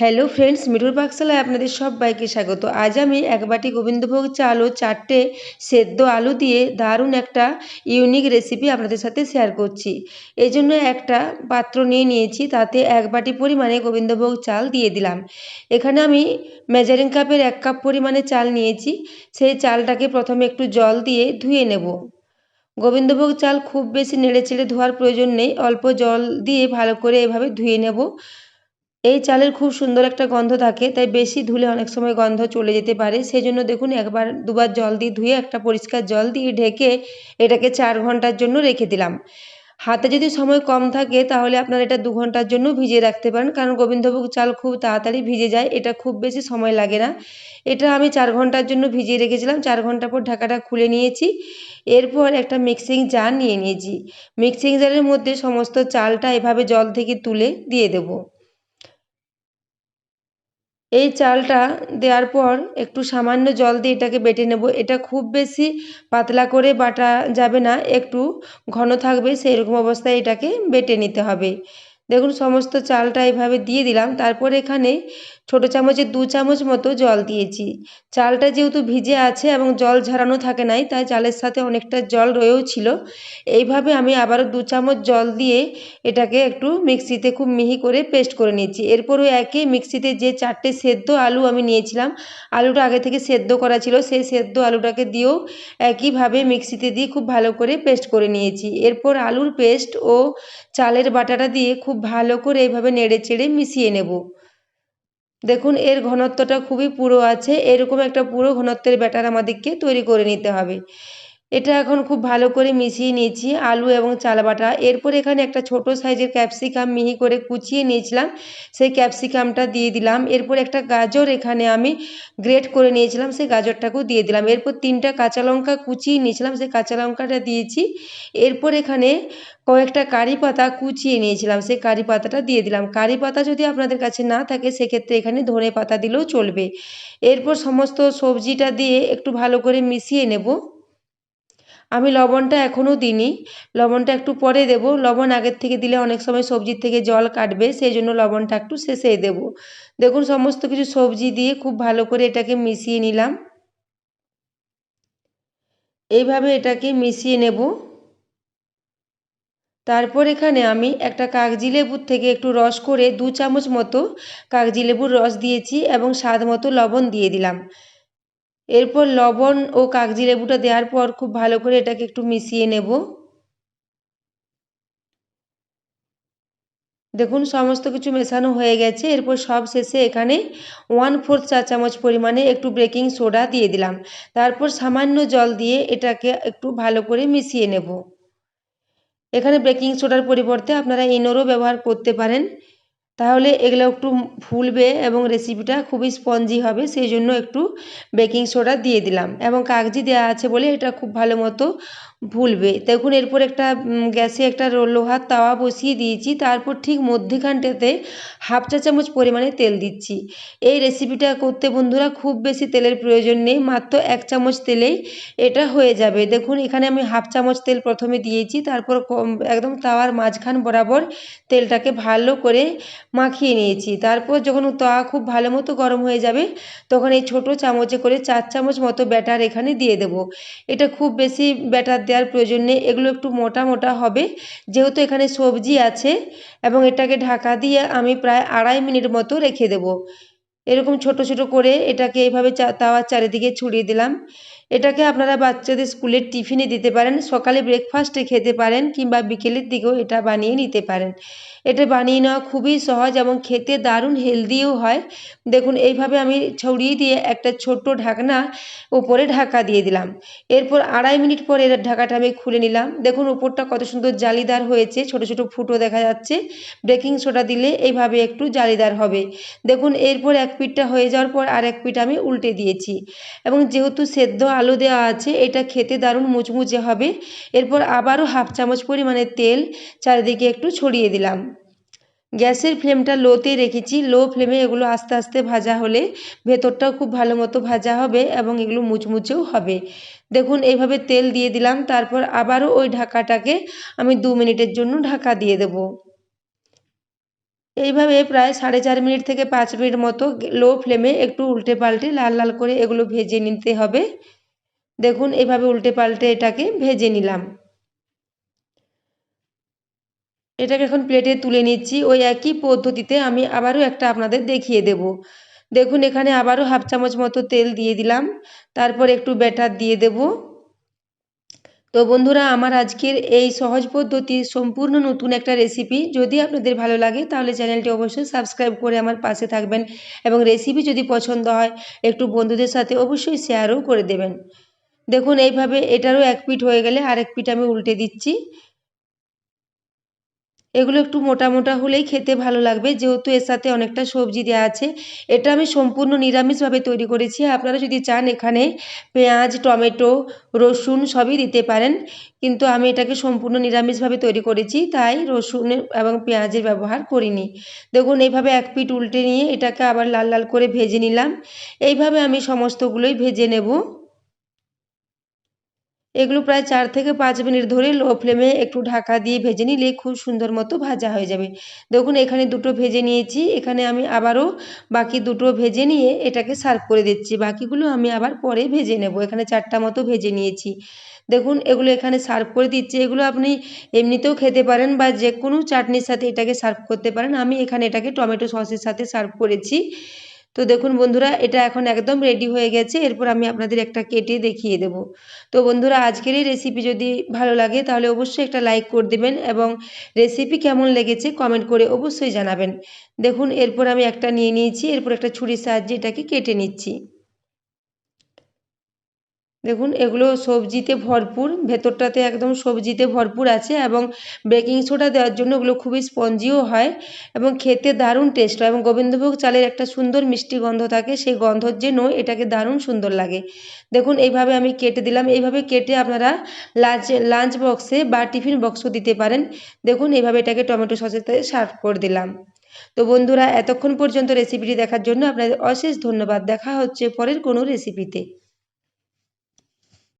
Hello friends মিঠুর পাকশালায় আপনাদের সবাইকে স্বাগত। আজ আমি এক বাটি গোবিন্দভোগ চাল ও চারটে সেদ্ধ আলু দিয়ে দারুণ একটা ইউনিক রেসিপি আপনাদের সাথে শেয়ার করছি। এই জন্য একটা পাত্র নিয়ে নিয়েছি, তাতে এক বাটি পরিমাণে গোবিন্দভোগ চাল দিয়ে দিলাম। এখানে আমি মেজারিং কাপের এক কাপ পরিমাণে চাল নিয়েছি, সেই চালটাকে প্রথমে একটু জল দিয়ে ধুয়ে নেব। গোবিন্দভোগ চাল খুব বেশি নেড়ে চেড়ে ধোয়ার প্রয়োজন নেই, অল্প জল দিয়ে ভালো করে এভাবে ধুয়ে নেব। এই চালের খুব সুন্দর একটা গন্ধ থাকে, তাই বেশি ধুলে অনেক সময় গন্ধ চলে যেতে পারে। সেই জন্য দেখুন, একবার দুবার জল দিয়ে ধুয়ে একটা পরিষ্কার জল দিয়ে ঢেকে এটাকে চার ঘণ্টার জন্য রেখে দিলাম। হাতে যদি সময় কম থাকে, তাহলে আপনারা এটা দু ঘণ্টার জন্য ভিজিয়ে রাখতে পারেন, কারণ গোবিন্দভোগ চাল খুব তাড়াতাড়ি ভিজে যায়, এটা খুব বেশি সময় লাগে না। এটা আমি চার ঘণ্টার জন্য ভিজিয়ে রেখেছিলাম, চার ঘণ্টা পর ঢাকাটা খুলে নিয়েছি। এরপর একটা মিক্সিং জার নিয়ে নিয়েছি। মিক্সিং জারের মধ্যে সমস্ত চালটা এভাবে জল থেকে তুলে দিয়ে দেবো। এই চালটা দেওয়ার পর একটু সামান্য জল দিয়ে এটাকে বেটে নেব। এটা খুব বেশি পাতলা করে বাটা যাবে না, একটু ঘন থাকবে সেই রকম অবস্থায় এটাকে বেটে নিতে হবে। দেখুন, সমস্ত চালটা এভাবে দিয়ে দিলাম। তারপর এখানে ছোটো চামচে দু চামচ মতো জল দিয়েছি। চালটা যেহেতু ভিজে আছে এবং জল ঝরানো থাকে নাই, তাই চালের সাথে অনেকটা জল রয়েও ছিল। এইভাবে আমি আবারও দু চামচ জল দিয়ে এটাকে একটু মিক্সিতে খুব মিহি করে পেস্ট করে নিয়েছি। এরপরও একই মিক্সিতে যে চারটে সেদ্ধ আলু আমি নিয়েছিলাম, আলুটা আগে থেকে সেদ্ধ করা ছিল, সেই সেদ্ধ আলুটাকে দিয়েও একইভাবে মিক্সিতে দিয়ে খুব ভালো করে পেস্ট করে নিয়েছি। এরপর আলুর পেস্ট ও চালের বাটাটা দিয়ে খুব ভালো করে এইভাবে নেড়ে চেড়ে মিশিয়ে নেব। দেখুন, এর ঘনত্বটা খুবই পুরো আছে। এরকম একটা পুরো ঘনত্বের ব্যাটার আমাদেরকে তৈরি করে নিতে হবে। এটা এখন খুব ভালো করে মিশিয়ে নিয়েছি, আলু এবং চাল বাটা এরপর এখানে একটা ছোট সাইজের ক্যাপসিকাম মিহি করে কুচিয়ে নিয়েছিলাম, সেই ক্যাপসিকামটা দিয়ে দিলাম। এরপর একটা গাজর এখানে আমি গ্রেট করে নিয়েছিলাম, সেই গাজরটাকেও দিয়ে দিলাম। এরপর তিনটা কাঁচা লঙ্কা কুচিয়ে নিয়েছিলাম, সেই কাঁচা লঙ্কাটা দিয়েছি। এরপর এখানে কয়েকটা কারি পাতা কুচিয়ে নিয়েছিলাম, সেই কারি পাতাটা দিয়ে দিলাম। কারি পাতা যদি আপনাদের কাছে না থাকে, সেক্ষেত্রে এখানে ধনে পাতা দিলেও চলবে। এরপর সমস্ত সবজিটা দিয়ে একটু ভালো করে মিশিয়ে নেব। আমি লবণটা এখনও দিইনি। লবণটা একটু পরে দেব। লবণ আগের থেকে দিলে অনেক সময় সবজির থেকে জল কাটবে সেই জন্য লবণটা একটু শেষে দেব। দেখুন, সমস্ত কিছু সবজি দিয়ে খুব ভালো করে এটাকে মিশিয়ে নিলাম। এইভাবে এটাকে মিশিয়ে নেব। তারপর এখানে আমি একটা কাগজি লেবুর থেকে একটু রস করে দু চামচ মতো কাগজি লেবুর রস দিয়েছি এবং স্বাদ মতো লবণ দিয়ে দিলাম। এরপর লবণ ও কাগজি লেবুটা দেওয়ার পর খুব ভালো করে এটাকে একটু মিশিয়ে নেব। দেখুন, সমস্ত কিছু মেশানো হয়ে গেছে। এরপর সব শেষে এখানে ওয়ান ফোর্থ চা চামচ পরিমাণে একটু বেকিং সোডা দিয়ে দিলাম। তারপর সামান্য জল দিয়ে এটাকে একটু ভালো করে মিশিয়ে নেব। এখানে বেকিং সোডার পরিবর্তে আপনারা ইনোরও ব্যবহার করতে পারেন। তাহলে এগুলো একটু ফুলবে এবং রেসিপিটা খুবই স্পঞ্জি হবে, সেই জন্য একটু বেকিং সোডা দিয়ে দিলাম। এবং কাগজি দেওয়া আছে বলে এটা খুব ভালো মতো ভুলবে। দেখুন, এরপর একটা গ্যাসে একটা লোহার তাওয়া বসিয়ে দিয়েছি, তারপর ঠিক মধ্যেখানটাতে হাফ চা চামচ পরিমাণে তেল দিচ্ছি। এই রেসিপিটা করতে বন্ধুরা খুব বেশি তেলের প্রয়োজন নেই, মাত্র এক চামচ তেলেই এটা হয়ে যাবে। দেখুন, এখানে আমি হাফ চামচ তেল প্রথমে দিয়েছি, তারপর একদম তাওয়ার মাঝখান বরাবর তেলটাকে ভালো করে মাখিয়ে নিয়েছি। তারপর যখন তাওয়া খুব ভালো মতো গরম হয়ে যাবে, তখন এই ছোট চামচে করে চার চামচ মতো ব্যাটার এখানে দিয়ে দেব। এটা খুব বেশি ব্যাটার দেওয়ার প্রয়োজন নেই। এগুলো একটু মোটা মোটা হবে। যেহেতু এখানে সবজি আছে এবং এটাকে ঢাকা দিয়ে আমি প্রায় আড়াই মিনিট মতো রেখে দেব। এরকম ছোট ছোট করে এটাকে এইভাবে তাওয়ার চারিদিকে ছড়িয়ে দিলাম। এটাকে আপনারা বাচ্চাদের স্কুলের টিফিনে দিতে পারেন, সকালে ব্রেকফাস্টে খেতে পারেন কিংবা বিকেলের দিকেও এটা বানিয়ে নিতে পারেন। এটা বানিয়ে নেওয়া খুবই সহজ এবং খেতে দারুণ হেলদিও হয়। দেখুন, এইভাবে আমি ছড়িয়ে দিয়ে একটা ছোট্ট ঢাকনা উপরে ঢাকা দিয়ে দিলাম। এরপর আড়াই মিনিট পর এর ঢাকাটা আমি খুলে নিলাম। দেখুন, উপরটা কত সুন্দর জালিদার হয়েছে, ছোট ছোট ফুটো দেখা যাচ্ছে। বেকিং সোডা দিলে এইভাবে একটু জালিদার হবে। দেখুন, এরপর এক পিঠটা হয়ে যাওয়ার পর আর এক পিঠ আমি উল্টে দিয়েছি। এবং যেহেতু সেদ্ধ আলু দেওয়া আছে, এটা খেতে দারুণ মুচমুচে হবে। এরপর আবারও হাফ চামচ পরিমাণে তেল, চারিদিকে একটু ছড়িয়ে দিলাম। গ্যাসের ফ্লেমটা লোতে রেখেছি, লো ফ্লেমে এগুলো আস্তে আস্তে ভাজা হলে ভেতরটাও খুব ভালো মতো ভাজা হবে এবং এগুলো মুচমুচেও হবে। দেখুন, এইভাবে তেল দিয়ে দিলাম, তারপর আবারও ওই ঢাকাটাকে আমি দু মিনিটের জন্য ঢাকা দিয়ে দেবো। এইভাবে প্রায় সাড়ে চার মিনিট থেকে পাঁচ মিনিট মতো লো ফ্লেমে একটু উল্টে পাল্টে লাল লাল করে এগুলো ভেজে নিতে হবে। দেখুন, এভাবে উল্টে পাল্টে এটাকে ভেজে নিলাম। এটাকে এখন প্লেটে তুলে নিচ্ছি। ওই একই পদ্ধতিতে আমি আবারও একটা আপনাদের দেখিয়ে দেব। দেখুন, এখানে আবারও হাফ চামচ মতো তেল দিয়ে দিলাম। তারপর একটু ব্যাটার দিয়ে দেব। তো বন্ধুরা, আমার আজকের এই সহজ পদ্ধতি সম্পূর্ণ নতুন একটা রেসিপি যদি আপনাদের ভালো লাগে, তাহলে চ্যানেলটি অবশ্যই সাবস্ক্রাইব করে আমার পাশে থাকবেন এবং রেসিপি যদি পছন্দ হয়, একটু বন্ধুদের সাথে অবশ্যই শেয়ারও করে দেবেন। দেখুন, এইভাবে এটারও এক পিঠ হয়ে গেলে আরেক পিঠ আমি উল্টে দিচ্ছি। এগুলো একটু মোটা মোটা হলেই খেতে ভালো লাগবে, যেহেতু এর সাথে অনেকটা সবজি দেওয়া আছে। এটা আমি সম্পূর্ণ নিরামিষভাবে তৈরি করেছি। আপনারা যদি চান এখানে পেঁয়াজ, টমেটো, রসুন সবই দিতে পারেন, কিন্তু আমি এটাকে সম্পূর্ণ নিরামিষভাবে তৈরি করেছি, তাই রসুন এবং পেঁয়াজের ব্যবহার করিনি। দেখুন, এইভাবে এক পিঠ উল্টে নিয়ে এটাকে আবার লাল লাল করে ভেজে নিলাম। এইভাবে আমি সমস্তগুলোই ভেজে নেব। এগুলো প্রায় চার থেকে পাঁচ মিনিট ধরে লো ফ্লেমে একটু ঢাকা দিয়ে ভেজে নিলে খুব সুন্দর মতো ভাজা হয়ে যাবে। দেখুন, এখানে দুটো ভেজে নিয়েছি। এখানে আমি আবারও বাকি দুটো ভেজে নিয়ে এটাকে সার্ভ করে দিচ্ছি। বাকিগুলো আমি আবার পরে ভেজে নেব। এখানে চারটা মতো ভেজে নিয়েছি। দেখুন, এগুলো এখানে সার্ভ করে দিচ্ছি। এগুলো আপনি এমনিতেও খেতে পারেন বা যে কোনো চাটনির সাথে এটাকে সার্ভ করতে পারেন। আমি এখানে এটাকে টমেটো সসের সাথে সার্ভ করেছি। তো দেখুন বন্ধুরা, এটা এখন একদম রেডি হয়ে গেছে। এরপর আমি আপনাদের একটা কেটে দেখিয়ে দেব। তো বন্ধুরা, আজকের এই রেসিপি যদি ভালো লাগে, তাহলে অবশ্যই একটা লাইক করে দেবেন এবং রেসিপি কেমন লেগেছে কমেন্ট করে অবশ্যই জানাবেন। দেখুন, এরপর আমি একটা নিয়ে নিয়েছি, এরপর একটা ছুরির সাহায্যে এটাকে কেটে নিচ্ছি। দেখুন, এগুলো সবজিতে ভরপুর, ভেতরটাতে একদম সবজিতে ভরপুর আছে এবং বেকিং সোডা দেওয়ার জন্য ওগুলো খুবই স্পঞ্জিও হয় এবং খেতে দারুণ টেস্ট হয় এবং গোবিন্দভোগ চালের একটা সুন্দর মিষ্টি গন্ধ থাকে, সেই গন্ধর জন্য এটাকে দারুণ সুন্দর লাগে। দেখুন, এইভাবে আমি কেটে দিলাম, এইভাবে কেটে আপনারা লাঞ্চ লাঞ্চ বক্সে বা টিফিন বক্সও দিতে পারেন। দেখুন, এইভাবে এটাকে টমেটো সাথে সার্ভ করে দিলাম। তো বন্ধুরা, এতক্ষণ পর্যন্ত রেসিপিটি দেখার জন্য আপনাদের অশেষ ধন্যবাদ। দেখা হচ্ছে পরের কোনো রেসিপিতে